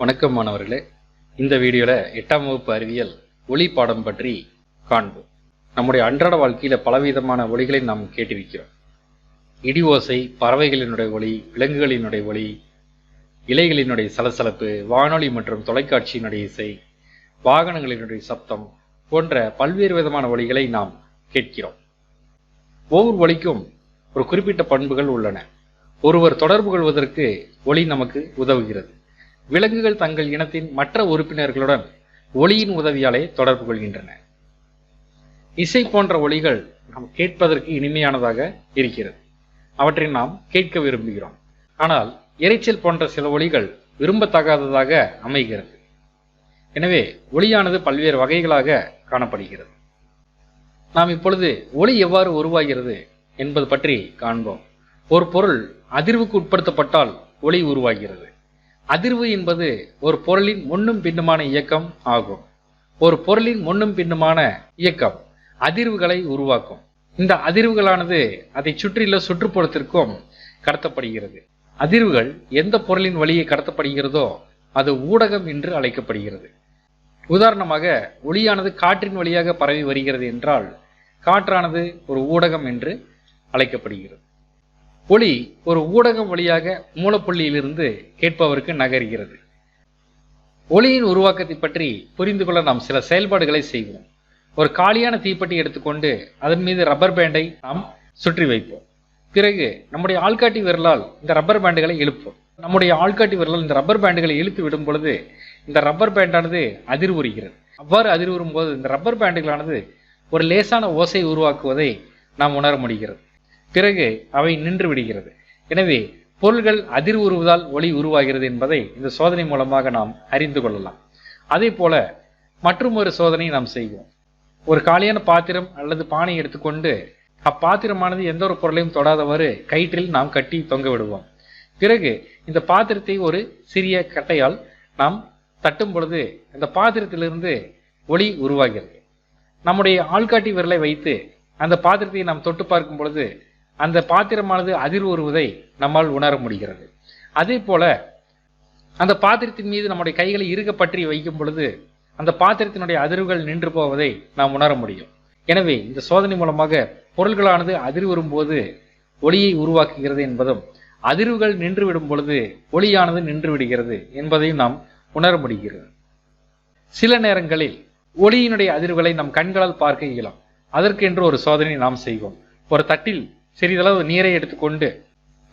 வணக்கம் மாணவர்களே. இந்த வீடியோவில் எட்டாம் வகுப்பு அறிவியல் ஒளி பாடம் பற்றி காண்போம். நம்முடைய அன்றாட வாழ்க்கையில் பலவிதமான ஒளிகளை நாம் கேட்டிருக்கிறோம். இடி ஓசை பறவைகளினுடைய ஒளி விலங்குகளினுடைய ஒளி இலைகளினுடைய சலசலப்பு வானொலி மற்றும் தொலைக்காட்சியினுடைய இசை வாகனங்களினுடைய சப்தம் போன்ற பல்வேறு விதமான ஒளிகளை நாம் கேட்கிறோம். ஒவ்வொரு ஒளிக்கும் ஒரு குறிப்பிட்ட பண்புகள் உள்ளன. ஒருவர் தொடர்பு கொள்வதற்கு ஒளி நமக்கு உதவுகிறது. விலங்குகள் தங்கள் இனத்தின் மற்ற உறுப்பினர்களுடன் ஒளியின் உதவியாலே தொடர்பு கொள்கின்றன. இசை போன்ற ஒளிகள் நாம் கேட்பதற்கு இனிமையானதாக இருக்கிறது. அவற்றை நாம் கேட்க விரும்புகிறோம். ஆனால் இரைச்சல் போன்ற சில ஒளிகள் விரும்பத்தகாததாக அமைகிறது. எனவே ஒளியானது பல்வேறு வகைகளாக காணப்படுகிறது. நாம் இப்பொழுது ஒளி எவ்வாறு உருவாகிறது என்பது பற்றி காண்போம். ஒரு பொருள் அதிர்வுக்கு உட்படுத்தப்பட்டால் ஒளி உருவாகிறது. அதிர்வு என்பது ஒரு பொருளின் முன்னும் பின்னுமான இயக்கம் ஆகும். ஒரு பொருளின் முன்னும் பின்னுமான இயக்கம் அதிர்வுகளை உருவாக்கும். இந்த அதிர்வுகளானது அதை சுற்றியுள்ள சுற்றுப்புறத்திற்கும் கடத்தப்படுகிறது. அதிர்வுகள் எந்த பொருளின் வழியே கடத்தப்படுகிறதோ அது ஊடகம் என்று அழைக்கப்படுகிறது. உதாரணமாக ஒளியானது காற்றின் வழியாக பரவி வருகிறது என்றால் காற்றானது ஒரு ஊடகம் என்று அழைக்கப்படுகிறது. ஒளி ஒரு ஊடகம் வழியாக மூலப்புள்ளியிலிருந்து கேட்பவருக்கு நகர்கிறது. ஒளியின் உருவாக்கத்தை பற்றி புரிந்து கொள்ள நாம் சில செயல்பாடுகளை செய்வோம். ஒரு காலியான தீப்பெட்டி எடுத்துக்கொண்டு அதன் மீது ரப்பர் பேண்டை நாம் சுற்றி வைப்போம். பிறகு நம்முடைய ஆள்காட்டி விரலால் இந்த ரப்பர் பேண்டுகளை இழுப்போம். நம்முடைய ஆள்காட்டி விரலால் இந்த ரப்பர் பேண்டுகளை இழுத்து விடும் பொழுது இந்த ரப்பர் பேண்டானது அதிர்வுறுகிறது. அவ்வாறு அதிர்வுறும் போது இந்த ரப்பர் பேண்டுகளானது ஒரு லேசான ஓசை உருவாக்குவதை நாம் உணர முடிகிறது. பிறகு அவை நின்று விடுகிறது. எனவே பொருள்கள் அதிர் உருவதால் ஒளி உருவாகிறது என்பதை இந்த சோதனை மூலமாக நாம் அறிந்து கொள்ளலாம். அதே போல மற்றும் ஒரு சோதனை நாம் செய்வோம். ஒரு காலியான பாத்திரம் அல்லது பானை எடுத்துக்கொண்டு அப்பாத்திரமானது எந்த ஒரு பொருளையும் தொடாதவாறு கயிற்றில் நாம் கட்டி தொங்க விடுவோம். பிறகு இந்த பாத்திரத்தை ஒரு சிறிய கட்டையால் நாம் தட்டும் பொழுது அந்த பாத்திரத்திலிருந்து ஒளி உருவாகிறது. நம்முடைய ஆள்காட்டி விரலை வைத்து அந்த பாத்திரத்தை நாம் தொட்டு பார்க்கும் பொழுது அந்த பாத்திரமானது அதிர்வு வருவதை நம்மால் உணர முடிகிறது. அதே போல அந்த பாத்திரத்தின் மீது நம்முடைய கைகளை இருக பற்றி வைக்கும் பொழுது அந்த பாத்திரத்தினுடைய அதிர்வுகள் நின்று போவதை நாம் உணர முடியும். எனவே இந்த சோதனை மூலமாக பொருள்களானது அதிர் வரும்போது ஒளியை உருவாக்குகிறது என்பதும் அதிர்வுகள் நின்று விடும் பொழுது ஒளியானது நின்று விடுகிறது என்பதையும் நாம் உணர முடிகிறது. சில நேரங்களில் ஒளியினுடைய அதிர்வுகளை நம் கண்களால் பார்க்க இயலும். அதற்கென்று ஒரு சோதனை நாம் செய்வோம். ஒரு தட்டில் சிறிதளவு நீரை எடுத்துக்கொண்டு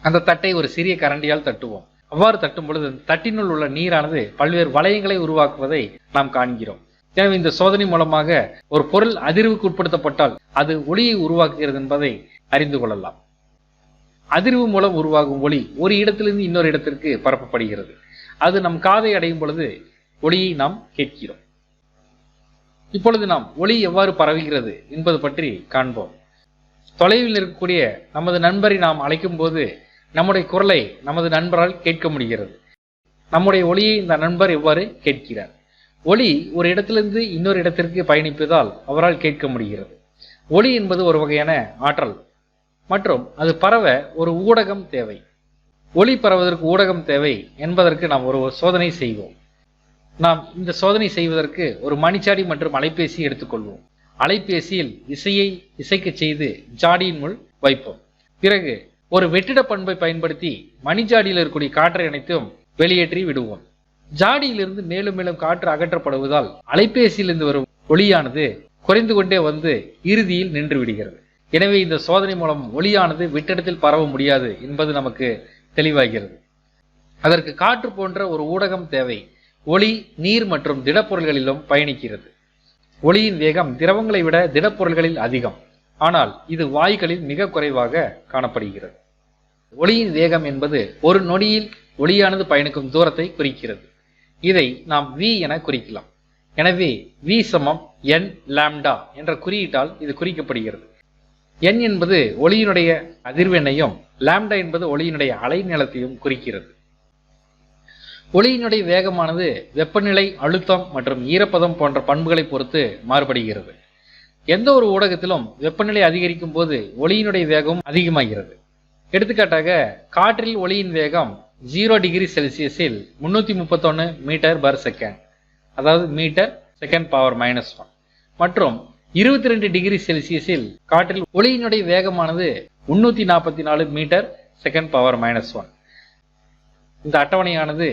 அந்த தட்டை ஒரு சிறிய கரண்டியால் தட்டுவோம். அவ்வாறு தட்டும் பொழுது அந்த தட்டினுள் உள்ள நீரானது பல்வேறு வளையங்களை உருவாக்குவதை நாம் காண்கிறோம். எனவே இந்த சோதனை மூலமாக ஒரு பொருள் அதிர்வுக்கு உட்படுத்தப்பட்டால் அது ஒளியை உருவாக்குகிறது என்பதை அறிந்து கொள்ளலாம். அதிர்வு மூலம் உருவாகும் ஒளி ஒரு இடத்திலிருந்து இன்னொரு இடத்திற்கு பரப்பப்படுகிறது. அது நம் காதை அடையும் பொழுது ஒளியை நாம் கேட்கிறோம். இப்பொழுது நாம் ஒளி எவ்வாறு பரவுகிறது என்பது பற்றி காண்போம். தொலைவில் இருக்கக்கூடிய நமது நண்பரை நாம் அழைக்கும் போது நம்முடைய குரலை நமது நண்பரால் கேட்க முடிகிறது. நம்முடைய ஒளியை இந்த நண்பர் எவ்வாறு கேட்கிறார்? ஒளி ஒரு இடத்திலிருந்து இன்னொரு இடத்திற்கு பயணிப்பதால் அவரால் கேட்க முடிகிறது. ஒளி என்பது ஒரு வகையான ஆற்றல். மற்றும் அது பரவ ஒரு ஊடகம் தேவை. ஒளி பரவதற்கு ஊடகம் தேவை என்பதற்கு நாம் ஒரு சோதனை செய்வோம். நாம் இந்த சோதனை செய்வதற்கு ஒரு மணிச்சாடி மற்றும் அலைபேசி எடுத்துக்கொள்வோம். அலைபேசியில் இசையை இசைக்க செய்து ஜாடியின் முள் வைப்போம். பிறகு ஒரு வெற்றிட பண்பை பயன்படுத்தி மணிஜாடியில் இருக்கக்கூடிய காற்றை அனைத்தும் வெளியேற்றி விடுவோம். ஜாடியிலிருந்து மேலும் மேலும் காற்று அகற்றப்படுவதால் அலைபேசியிலிருந்து வரும் ஒளியானது குறைந்து கொண்டே வந்து இறுதியில் நின்று விடுகிறது. எனவே இந்த சோதனை மூலம் ஒளியானது விட்டிடத்தில் பரவ முடியாது என்பது நமக்கு தெளிவாகிறது. அதற்கு காற்று போன்ற ஒரு ஊடகம் தேவை. ஒளி நீர் மற்றும் திடப்பொருள்களிலும் பயணிக்கிறது. ஒளியின் வேகம் திரவங்களை விட திடப்பொருள்களில் அதிகம். ஆனால் இது வாய்களில் மிக குறைவாக காணப்படுகிறது. ஒளியின் வேகம் என்பது ஒரு நொடியில் ஒளியானது பயணிக்கும் தூரத்தை குறிக்கிறது. இதை நாம் வி என குறிக்கலாம். எனவே வி சமம் என் லாம்டா என்ற குறியீட்டால் இது குறிக்கப்படுகிறது. என் என்பது ஒளியினுடைய அதிர்வெண்ணையும் லாம்டா என்பது ஒளியினுடைய அலைநிலத்தையும் குறிக்கிறது. ஒளியினுடைய வேகமானது வெப்பநிலை அழுத்தம் மற்றும் ஈரப்பதம் போன்ற பண்புகளை பொறுத்து மாறுபடுகிறது. எந்த ஒரு ஊடகத்திலும் வெப்பநிலை அதிகரிக்கும் போது ஒளியினுடைய வேகம் அதிகமாகிறது. எடுத்துக்காட்டாக காற்றில் ஒளியின் வேகம் ஜீரோ டிகிரி செல்சியஸில் முன்னூற்றி முப்பத்தொன்று மீட்டர் பர் செகண்ட் அதாவது metre second power minus one மற்றும் இருபத்தி ரெண்டு டிகிரி செல்சியஸில் காற்றில் ஒளியினுடைய வேகமானது முன்னூற்றி நாற்பத்தி நாலு metre second power minus one இந்த அட்டவணையானது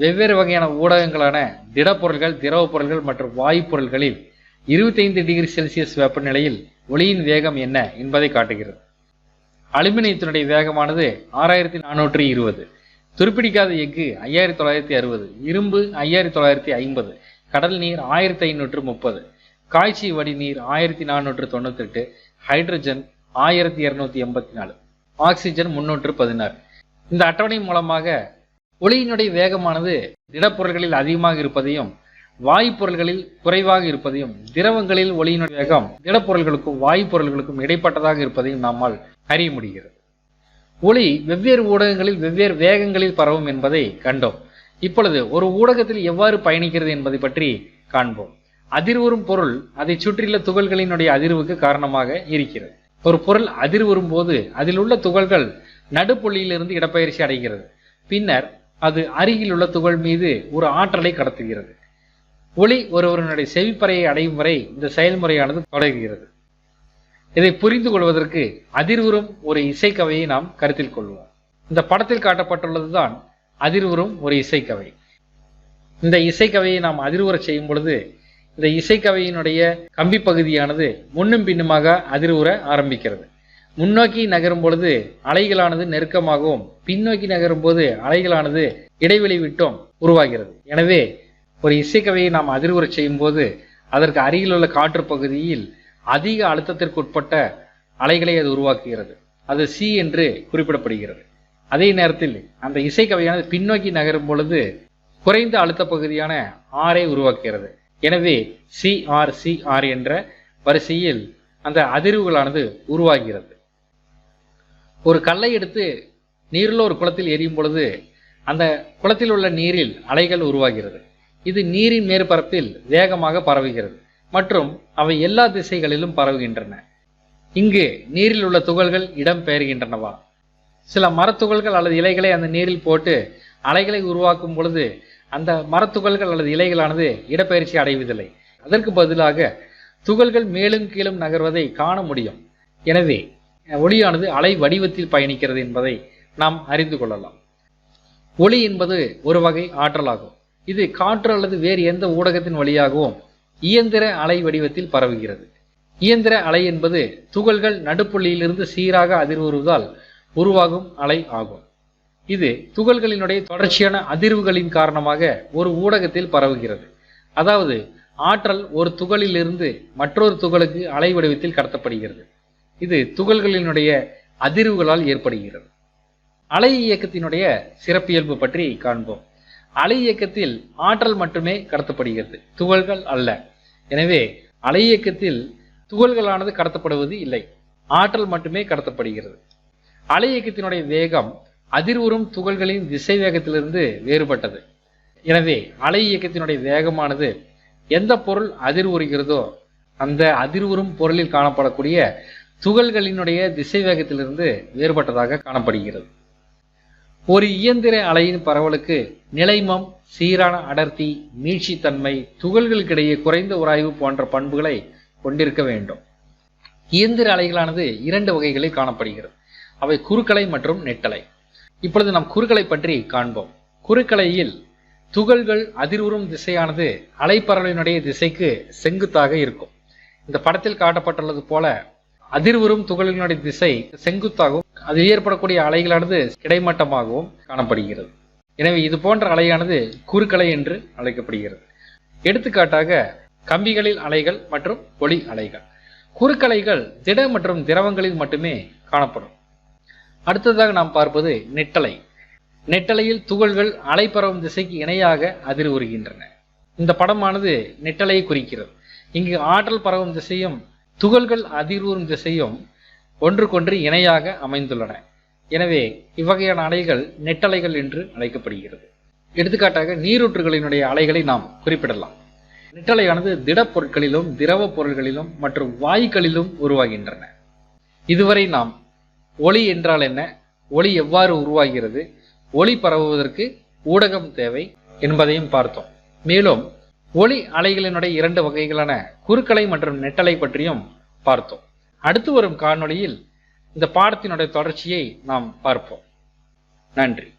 வெவ்வேறு வகையான ஊடகங்களான திடப்பொருள்கள் திரவப் பொருள்கள் மற்றும் வாயுப்பொருள்களில் இருபத்தைந்து டிகிரி செல்சியஸ் வெப்பநிலையில் ஒளியின் வேகம் என்ன என்பதை காட்டுகிறது. அலுமினியத்தினுடைய வேகமானது ஆறாயிரத்தி நானூற்றி இருபது. துருப்பிடிக்காத எஃகு ஐயாயிரத்தி தொள்ளாயிரத்தி அறுபது. இரும்பு ஐயாயிரத்தி தொள்ளாயிரத்தி ஐம்பது. கடல் நீர் ஆயிரத்தி ஐநூற்று முப்பது. காய்ச்சி வடிநீர் ஆயிரத்தி நானூற்று தொண்ணூத்தெட்டு. ஹைட்ரஜன் ஆயிரத்தி இருநூத்தி எண்பத்தி நாலு. ஆக்சிஜன் முன்னூற்று பதினாறு. இந்த அட்டவணை மூலமாக ஒளியினுடைய வேகமானது திடப்பொருள்களில் அதிகமாக இருப்பதையும் வாய்ப்பொருள்களில் குறைவாக இருப்பதையும் திரவங்களில் ஒளியினுடைய வேகம் திடப்பொருள்களுக்கும் வாய்ப்பொருள்களுக்கும் இடைப்பட்டதாக இருப்பதையும் நம்மால் அறிய முடிகிறது. ஒளி வெவ்வேறு ஊடகங்களில் வெவ்வேறு வேகங்களில் பரவும் என்பதை கண்டோம். இப்பொழுது ஒரு ஊடகத்தில் எவ்வாறு பயணிக்கிறது என்பதை பற்றி காண்போம். அதிர்வுறும் பொருள் அதை சுற்றியுள்ள துகள்களினுடைய அதிர்வுக்கு காரணமாக இருக்கிறது. ஒரு பொருள் அதிர்வுறும் போது அதில் உள்ள துகள்கள் நடுப்புள்ளியிலிருந்து இடப்பெயர்ச்சி அடைகிறது. பின்னர் அது அருகில் உள்ள துகள் மீது ஒரு ஆற்றலை கடத்துகிறது. ஒளி ஒருவருடைய செவிப்பறையை அடையும் வரை இந்த செயல்முறையானது தொடர்கிறது. இதை புரிந்து கொள்வதற்கு அதிர்வுறும் ஒரு இசைக்கவையை நாம் கருத்தில் கொள்வோம். இந்த படத்தில் காட்டப்பட்டுள்ளதுதான் அதிர்வுறும் ஒரு இசைக்கவை. இந்த இசைக்கவையை நாம் அதிர்வுறச் செய்யும் பொழுது இந்த இசைக்கவையினுடைய கம்பி பகுதியானது முன்னும் பின்னுமாக அதிர்வுற ஆரம்பிக்கிறது. முன்னோக்கி நகரும் பொழுது அலைகளானது நெருக்கமாகவும் பின்னோக்கி நகரும் போது அலைகளானது இடைவெளி விட்டும் உருவாகிறது. எனவே ஒரு இசைக்கவையை நாம் அதிர்வுறச் செய்யும் போது அதற்கு அருகில் உள்ள காற்று பகுதியில் அதிக அழுத்தத்திற்கு உட்பட்ட அலைகளை அது உருவாக்குகிறது. அது சி என்று குறிப்பிடப்படுகிறது. அதே நேரத்தில் அந்த இசைக்கவையானது பின்னோக்கி நகரும் பொழுது குறைந்த அழுத்த பகுதியான ஆரை உருவாக்குகிறது. எனவே சிஆர் சிஆர் என்ற வரிசையில் அந்த அதிர்வுகளானது உருவாகிறது. ஒரு கல்லை எடுத்து நீரில் ஒரு குளத்தில் எரியும் பொழுது அந்த குளத்தில் உள்ள நீரில் அலைகள் உருவாகிறது. இது நீரின் மேற்பரப்பில் வேகமாக பரவுகிறது. மற்றும் அவை எல்லா திசைகளிலும் பரவுகின்றன. இங்கு நீரில் உள்ள துகள்கள் இடம் பெயர்கின்றனவா? சில மரத்துகள்கள் அல்லது இலைகளை அந்த நீரில் போட்டு அலைகளை உருவாக்கும் பொழுது அந்த மரத்துகள்கள் அல்லது இலைகளானது இடப்பெயர்ச்சி அடைவதில்லை. அதற்கு பதிலாக துகள்கள் மேலும் கீழும் நகர்வதை காண முடியும். எனவே ஒளியானது அலை வடிவத்தில் பயணிக்கிறது என்பதை நாம் அறிந்து கொள்ளலாம். ஒளி என்பது ஒரு வகை ஆற்றலாகும். இது காற்று அல்லது வேறு எந்த ஊடகத்தின் வழியாகவும் இயந்திர அலை வடிவத்தில் பரவுகிறது. இயந்திர அலை என்பது துகள்கள் நடுப்புள்ளியிலிருந்து சீராக அதிர்வுறுவதால் உருவாகும் அலை ஆகும். இது துகள்களினுடைய தொடர்ச்சியான அதிர்வுகளின் காரணமாக ஒரு ஊடகத்தில் பரவுகிறது. அதாவது ஆற்றல் ஒரு துகளிலிருந்து மற்றொரு துகளுக்கு அலை வடிவத்தில் கடத்தப்படுகிறது. இது துகள்களினுடைய அதிர்வுகளால் ஏற்படுகிறது. அலை இயக்கத்தினுடைய சிறப்பியல்பு பற்றி காண்போம். அலை இயக்கத்தில் ஆற்றல் மட்டுமே கடத்தப்படுகிறது. துகள்கள் அல்ல. எனவே அலை இயக்கத்தில் துகள்களானது கடத்தப்படுவது இல்லை. ஆற்றல் மட்டுமே கடத்தப்படுகிறது. அலை இயக்கத்தினுடைய வேகம் அதிர்வுறும் துகள்களின் திசை வேகத்திலிருந்து வேறுபட்டது. எனவே அலை இயக்கத்தினுடைய வேகமானது எந்த பொருள் அதிர்வுறுகிறதோ அந்த அதிர்வுறும் பொருளில் காணப்படக்கூடிய துகள்களினுடைய திசை வேகத்திலிருந்து வேறுபட்டதாக காணப்படுகிறது. ஒரு இயந்திர அலையின் பரவலுக்கு நிலைமம் சீரான அடர்த்தி மீட்சித்தன்மை துகள்களுக்கிடையே குறைந்த உராய்வு போன்ற பண்புகளை கொண்டிருக்க வேண்டும். இயந்திர அலைகளானது இரண்டு வகைகளில் காணப்படுகிறது. அவை குறுக்கலை மற்றும் நெட்டலை. இப்பொழுது நாம் குறுக்கலை பற்றி காண்போம். குறுக்கலையில் துகள்கள் அதிர்வுறும் திசையானது அலைப்பரவலினுடைய திசைக்கு செங்குத்தாக இருக்கும். இந்த படத்தில் காட்டப்பட்டுள்ளது போல அதிர்வுறும் துகளினுடைய திசை செங்குத்தாகவும் அதில் ஏற்படக்கூடிய அலைகளானது கிடைமட்டமாகவும் காணப்படுகிறது. எனவே இது போன்ற அலையானது குறுக்கலை என்று அழைக்கப்படுகிறது. எடுத்துக்காட்டாக கம்பிகளில் அலைகள் மற்றும் ஒளி அலைகள். குறுக்கலைகள் திட மற்றும் திரவங்களில் மட்டுமே காணப்படும். அடுத்ததாக நாம் பார்ப்பது நெட்டலை. நெட்டலையில் துகள்கள் அலை பரவும் திசைக்கு இணையாக அதிர்வுறுகின்றன. இந்த படமானது நெட்டலையை குறிக்கிறது. இங்கு ஆற்றல் பரவும் திசையும் துகள்கள் அதிர்வுறும் திசையும் ஒன்றுக்கொன்று இணையாக அமைந்துள்ளன. எனவே இவ்வகையான அலைகள் நெட்டலைகள் என்று அழைக்கப்படுகிறது. எடுத்துக்காட்டாக நீரூற்றுகளினுடைய அலைகளை நாம் குறிப்பிடலாம். நெட்டலையானது திடப்பொருட்களிலும் திரவ பொருள்களிலும் மற்றும் வாயுக்களிலும் உருவாகின்றன. இதுவரை நாம் ஒளி என்றால் என்ன? ஒளி எவ்வாறு உருவாகிறது? ஒளி பரவுவதற்கு ஊடகம் தேவை என்பதையும் பார்த்தோம். மேலும் ஒளி அலைகளினுடைய இரண்டு வகைகளான குறுக்கலை மற்றும் நெட்டலை பற்றியும் பார்த்தோம். அடுத்து வரும் காணொளியில் இந்த பாடத்தினுடைய தொடர்ச்சியை நாம் பார்ப்போம். நன்றி.